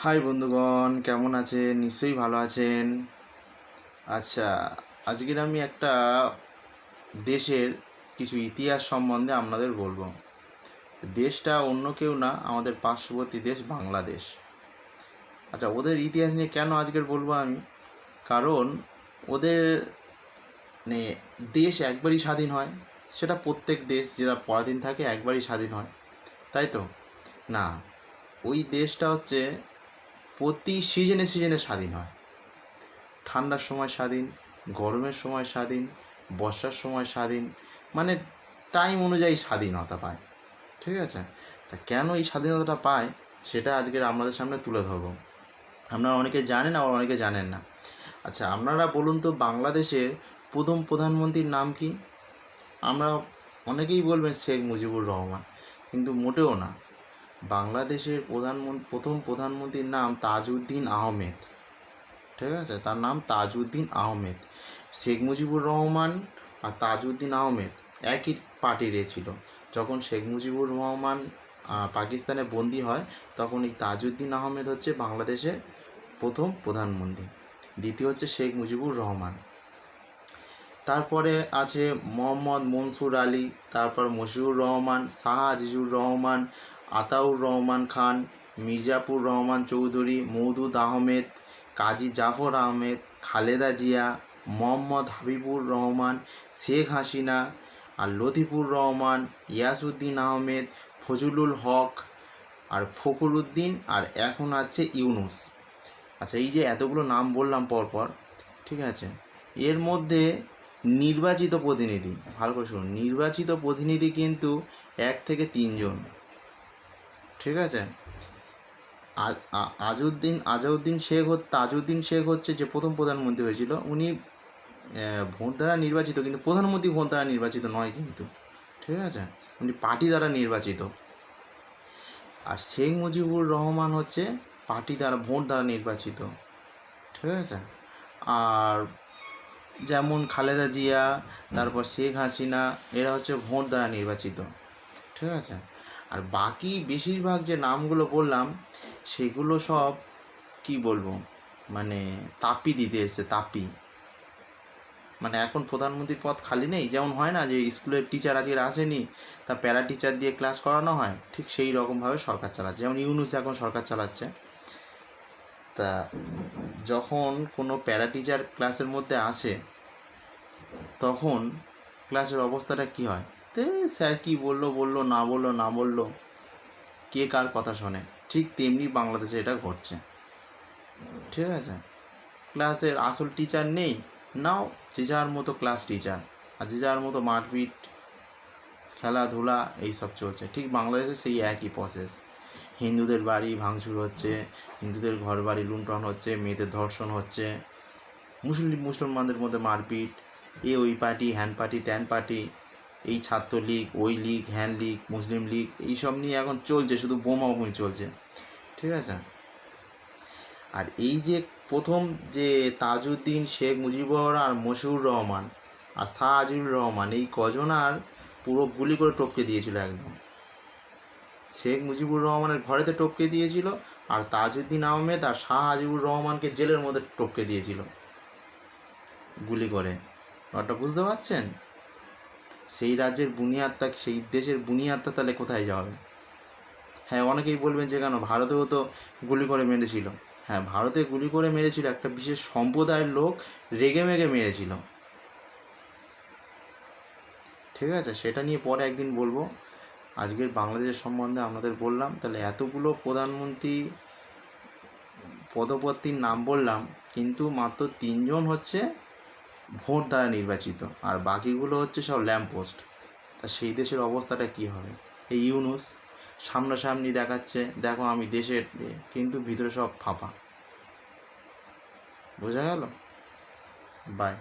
High বন্ধুগণ, কেমন আছেন? নিশ্চয়ই ভালো আছেন। আচ্ছা আজকের আমি একটা দেশের কিছু ইতিহাস সম্বন্ধে আপনাদের বলব। দেশটা অন্য কেউ না, আমাদের পার্শ্ববর্তী দেশ বাংলাদেশ। আচ্ছা ওদের ইতিহাস নিয়ে কেন আজকের বলব আমি? কারণ ওদের মানে দেশ একবারই স্বাধীন হয়। সেটা প্রত্যেক দেশ, যেটা পরাধীন থাকে, একবারই স্বাধীন হয়। তাই তো? না, ওই দেশটা হচ্ছে প্রতি সিজনে সিজনে স্বাধীন হয়। ঠান্ডার সময় স্বাধীন, গরমের সময় স্বাধীন, বর্ষার সময় স্বাধীন মানে টাইম অনুযায়ী স্বাধীনতা পায়। ঠিক আছে? তা কেন এই স্বাধীনতাটা পায়? সেটা আজকের আপনাদের সামনে তুলে ধরবো। আপনারা অনেকে জানেন, আবার অনেকে জানেন না। আচ্ছা আপনারা বলুন তো বাংলাদেশের প্রথম প্রধানমন্ত্রীর নাম কি? আমরা অনেকেই বলবেন শেখ মুজিবুর রহমান, কিন্তু মোটেও না। বাংলাদেশের প্রধানমন্ত্রী প্রথম প্রধানমন্ত্রীর নাম তাজউদ্দিন আহমেদ। ঠিক আছে? তার নাম তাজউদ্দিন আহমেদ। শেখ মুজিবুর রহমান আর তাজউদ্দিন আহমেদ একই পার্টির ছিল। যখন শেখ মুজিবুর রহমান পাকিস্তানে বন্দী হয়, তখন এই তাজউদ্দিন আহমেদ হচ্ছে বাংলাদেশের প্রথম প্রধানমন্ত্রী। দ্বিতীয় হচ্ছে শেখ মুজিবুর রহমান। তারপরে আছে মোহাম্মদ মনসুর আলী, তারপর মশিউর রহমান, শাহ আজিজুর রহমান আতাউর রহমান খান, মির্জাপুর রহমান চৌধুরী, মৌদুদ আহমেদ, কাজী জাফর আহমেদ, খালেদা জিয়া, মোহাম্মদ হাবিবুর রহমান, শেখ হাসিনা আর লতিফুর রহমান, ইয়াসউদ্দিন আহমেদ, ফজলুল হক আর ফখরুদ্দিন আর এখন আছে ইউনুস। আচ্ছা এই যে এতগুলো নাম বললাম পরপর, ঠিক আছে? এর মধ্যে নির্বাচিত প্রতিনিধি, ভালো করে শুনুন, নির্বাচিত প্রতিনিধি কিন্তু এক থেকে তিনজন। ঠিক আছে? আজউদ্দিন, আজাউদ্দিন শেখ তাজউদ্দিন শেখ হচ্ছে যে প্রথম প্রধানমন্ত্রী হয়েছিল। উনি ভোট দ্বারা নির্বাচিত, কিন্তু প্রধানমন্ত্রী ভোট দ্বারা নির্বাচিত নয় কিন্তু। ঠিক আছে? উনি পার্টি দ্বারা নির্বাচিত। আর শেখ মুজিবুর রহমান হচ্ছে পার্টি দ্বারা, ভোট দ্বারা নির্বাচিত। ঠিক আছে? আর যেমন খালেদা জিয়া, তারপর শেখ হাসিনা, এরা হচ্ছে ভোট দ্বারা নির্বাচিত। ঠিক আছে? আর বাকি বেশিরভাগ যে নামগুলো বললাম, সেগুলো সব, কি বলব মানে তাপি দিতে এসছে, তাপি। মানে এখন প্রধানমন্ত্রীর পদ খালি নেই, যেমন হয় না যে স্কুলের টিচার আজকে আসেনি, তা প্যারা টিচার দিয়ে ক্লাস করানো হয়, ঠিক সেই রকমভাবে সরকার চালাচ্ছে। যেমন ইউনুস এখন সরকার চালাচ্ছে। তা যখন কোনো প্যারা টিচার ক্লাসের মধ্যে আসে, তখন ক্লাসের অবস্থাটা কি হয়? তে স্যার কি বলল বলল, না বলল না বলল, কে কার কথা শোনে, ঠিক তেমনি বাংলাদেশে এটা ঘটছে। ঠিক আছে? ক্লাসের আসল টিচার নেই, নাও, যে যার মতো ক্লাস টিচার আর যে যার মতো মারপিট, খেলাধুলা, এইসব চলছে। ঠিক বাংলাদেশে সেই একই প্রসেস হিন্দুদের বাড়ি ভাঙচুর হচ্ছে, হিন্দুদের ঘর বাড়ি লুণ্ঠন হচ্ছে, মেয়েদের ধর্ষণ হচ্ছে, মুসলিম, মুসলমানদের মধ্যে মারপিট, এ ওই পার্টি, হ্যান পার্টি, ত্যান পার্টি এই ছাত্র লীগ ওই লীগ, হ্যান লীগ, মুসলিম লীগ, এইসব নিয়ে এখন চলছে, শুধু বোমা বোমাবুমি চলছে। ঠিক আছে? আর এই যে প্রথম যে তাজউদ্দিন, শেখ মুজিবুর আর মশিউর রহমান আর শাহ আজিজুর রহমান, এই কজন আর পুরো গুলি করে টপকে দিয়েছিল একদম। শেখ মুজিবুর রহমানের ঘরেতে টপকে দিয়েছিল আর তাজউদ্দিন আহমেদ আর শাহ আজিবুর রহমানকে জেলের মধ্যে টপকে দিয়েছিল। গুলি করে। ব্যাপারটা বুঝতে পারছেন? সেই রাজ্যের বুনিয়াদটা সেই দেশের বুনিয়াদটা তাহলে কোথায় যাবে হ্যাঁ অনেকেই বলবেন যে কেন ভারতেও তো গুলি করে মেরেছিল। হ্যাঁ ভারতে গুলি করে মেরেছিল একটা বিশেষ সম্প্রদায়ের লোক রেগে মেগে মেরেছিল। ঠিক আছে, সেটা নিয়ে পরে একদিন বলব। আজকের বাংলাদেশের সম্বন্ধে আপনাদের বললাম। তাহলে এতগুলো প্রধানমন্ত্রী পদপত্তির নাম বললাম, কিন্তু মাত্র তিনজন হচ্ছে ভোট দ্বারা নির্বাচিত। আর বাকিগুলো হচ্ছে সব ল্যাম্প পোস্ট তা সেই দেশের অবস্থাটা কী হবে? এই ইউনুস সামনাসামনি দেখাচ্ছে, দেখো আমি দেশের কিন্তু ভিতরে সব ফাঁপা। বোঝা গেল? বাই